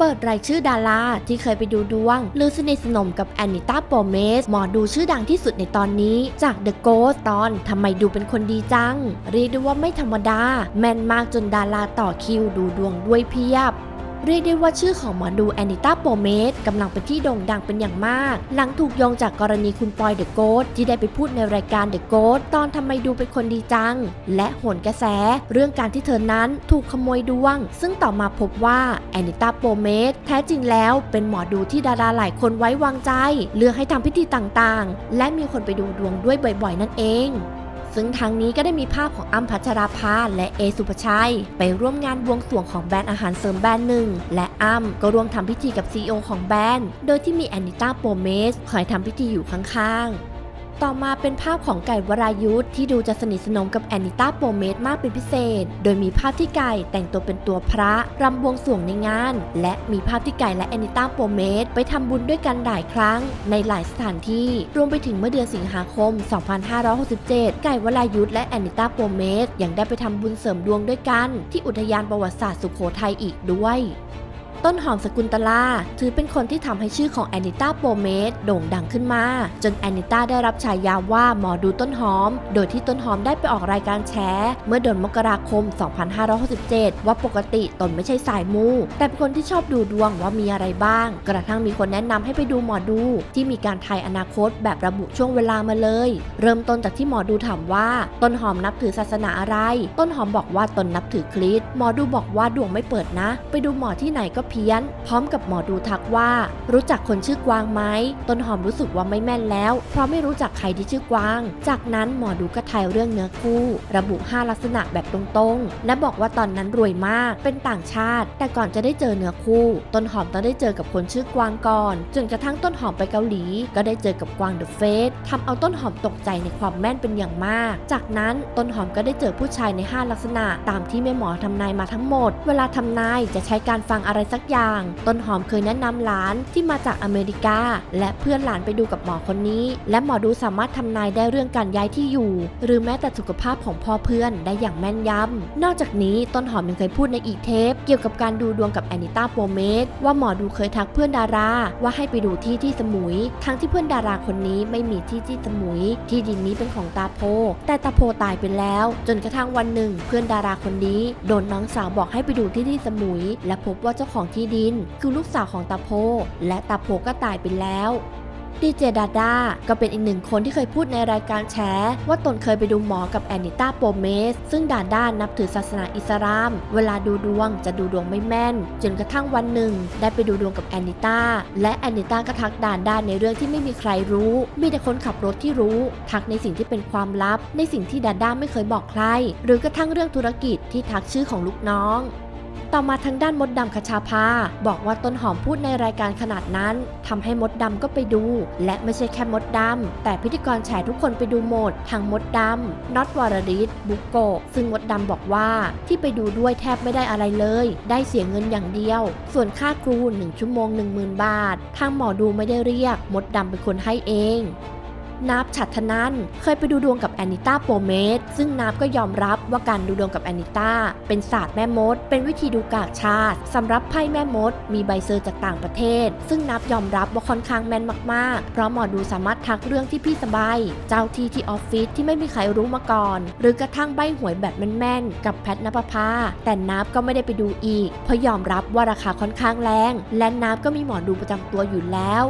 เปิดรายชื่อดาราที่เคยไปดูดวง หรือสนิทสนมกับแอนนิต้าโปเมส หมอดูชื่อดังที่สุดในตอนนี้ จาก The Ghost ตอนทำไมดูเป็นคนดีจัง เรียกได้ว่าไม่ธรรมดา แม่นมากจนดาราต่อคิวดูดวงด้วยเพียบ เรียกได้ว่าชื่อของหมอดูแอนิต้าโปเมสกำลังเป็นที่โด่งดังเป็นอย่างมาก หลังถูกโยงจากกรณีคุณปอยเดอะโกสที่ได้ไปพูดในรายการเดอะโกสตอนทำไมดูเป็นคนดีจัง และโหนกระแส เรื่องการที่เธอนั้นถูกขโมยดวง ซึ่งต่อมาพบว่าแอนนิต้าโปเมสแท้จริงแล้วเป็นหมอดูที่ดาราหลายคนไว้วางใจ เลือกให้ทำพิธีต่างๆ และมีคนไปดูดวงด้วยบ่อยๆ นั่นเอง ซึ่งทางนี้ก็ได้มีภาพของอ้มพัชราภาและเอสุภชัย ไปร่วมงานบวงสรวงของแบรนด์อาหารเสริมแบรนด์หนึ่ง และอ้มก็ร่วมทำพิธีกับซีอของแบรนด์ โดยที่มีแอนนิต้าโปเมสคอยทำพิธีอยู่ข้างๆ ต่อมาเป็นภาพของไก่วรายุทธ์ที่ดูจะสนิทสนมกับแอนนิต้าโปเมสมากเป็นพิเศษ โดยมีภาพที่ไก่แต่งตัวเป็นตัวพระรำบวงสรวงในงาน และมีภาพที่ไก่และแอนนิต้าโปเมสไปทำบุญด้วยกันหลายครั้ง ในหลายสถานที่ รวมไปถึงเมื่อเดือนสิงหาคม 2567 ไก่วรายุทธ์และแอนนิต้าโปเมสยังได้ไปทำบุญเสริมดวงด้วยกัน ที่อุทยานประวัติศาสตร์สุโขทัยอีกด้วย ต้นหอมสกุลตลา ถือเป็นคนที่ทำให้ชื่อของแอนนิต้าโปเมสโด่งดังขึ้นมา จนแอนนิต้าได้รับฉายาว่าหมอดูต้นหอม โดยที่ต้นหอมได้ไปออกรายการแฉเมื่อเดือนมกราคม 2567 ว่าปกติตนไม่ใช่สายมู แต่เป็นคนที่ชอบดูดวงว่ามีอะไรบ้าง กระทั่งมีคนแนะนำให้ไปดูหมอดู ที่มีการทายอนาคตแบบระบุช่วงเวลามาเลย เริ่มต้นจากที่หมอดูถามว่า ต้นหอมนับถือศาสนาอะไร ต้นหอมบอกว่าตนนับถือคริสต์หมอดูบอกว่าดวงไม่เปิดนะ ไปดูหมอที่ไหนก็เพี้ยน พร้อมกับหมอดูทักว่า รู้จักคนชื่อกวางไหมต้นหอมรู้สึกว่าไม่แม่นแล้ว เพราะไม่รู้จักใครที่ชื่อกวาง จากนั้นหมอดูก็ทายเรื่องเนื้อคู่ ระบุ 5 ลักษณะแบบตรงๆ และบอกว่าตอนนั้นรวยมากเป็นต่างชาติ แต่ก่อนจะได้เจอเนื้อคู่ ต้นหอมต้องได้เจอกับคนชื่อกวางก่อนจนกระทั่งต้นหอมไปเกาหลี ก็ได้เจอกับกวางเดอะเฟสทำเอาต้นหอมตกใจในความแม่นเป็นอย่างมาก จากนั้นต้นหอมก็ได้เจอผู้ชายใน 5 ลักษณะ ตามที่แม่หมอทำนายมาทั้งหมด เวลาทำนายจะใช้การฟังอะไรสักอย่าง ต้นหอมเคยแนะนำหลานที่มาจากอเมริกา และเพื่อนหลานไปดูกับหมอคนนี้ และหมอดูสามารถทำนายได้เรื่องการย้ายที่อยู่ หรือแม้แต่สุขภาพของพ่อเพื่อนได้อย่างแม่นยำนอกจากนี้ต้นหอมยังเคยพูดในอีกเทป เกี่ยวกับการดูดวงกับแอนนิต้าโปเมสว่าหมอดูเคยทักเพื่อนดารา ว่าให้ไปดูที่ที่สมุย ทั้งที่เพื่อนดาราคนนี้ไม่มีที่ที่สมุย ที่ดินนี้เป็นของตาโพ แต่ตาโพตายไปแล้ว จนกระทั่งวันหนึ่ง เพื่อนดาราคนนี้ โดนน้องสาวบอกให้ไปดูที่ที่สมุย และพบว่าเจ้าของที่ดิน คือลูกสาวของตาโพ และตาโพก็ตายไปแล้วดีเจดาดาก็เป็นอีกหนึ่งคนที่เคยพูดในรายการแฉว่าตนเคยไปดูหมอกับแอนนิต้าโปเมส ซึ่งดาด้านับถือศาสนาอิสลาม เวลาดูดวงจะดูดวงไม่แม่น จนกระทั่งวันหนึ่ง ได้ไปดูดวงกับแอนนิต้าและแอนนิต้าก็ทักดาด้าในเรื่องที่ไม่มีใครรู้ มีแต่คนขับรถที่รู้ ทักในสิ่งที่เป็นความลับ ในสิ่งที่ดาด้าไม่เคยบอกใคร หรือกระทั่งเรื่องธุรกิจที่ทักชื่อของลูกน้อง ต่อมาทางด้านมดดำคชาภาบอกว่าต้นหอมพูดในรายการขนาดนั้นทำให้มดดำก็ไปดู และไม่ใช่แค่มดดำแต่พิธีกรแฉทุกคนไปดูหมดทางมดดำน็อตวรริศบุกโกซึ่งมดดำบอกว่าที่ไปดูด้วยแทบไม่ได้อะไรเลย ได้เสียเงินอย่างเดียว ส่วนค่าครู1ชั่วโมง 10,000 บาท ทางหมอดูไม่ได้เรียก มดดำเป็นคนให้เอง นับฉัตรนันเคยไปดูดวงกับแอนนิต้าโปเมสซึ่งนับก็ยอมรับว่าการดูดวงกับแอนนิต้าเป็นศาสตร์แม่มด เป็นวิธีดูกากชาติสำหรับไพ่แม่มด มีใบเซอร์จากต่างประเทศ ซึ่งนับยอมรับว่าค่อนข้างแม่นมากๆ เพราะหมอดูสามารถทักเรื่องที่พี่สบาย เจ้าที่ที่ออฟฟิศที่ไม่มีใครรู้มาก่อน หรือกระทั่งใบหวยแบบแม่นๆกับแพทนภพาแต่นับก็ไม่ได้ไปดูอีก เพราะยอมรับว่าราคาค่อนข้างแรง และนับก็มีหมอดูประจำตัวอยู่แล้ว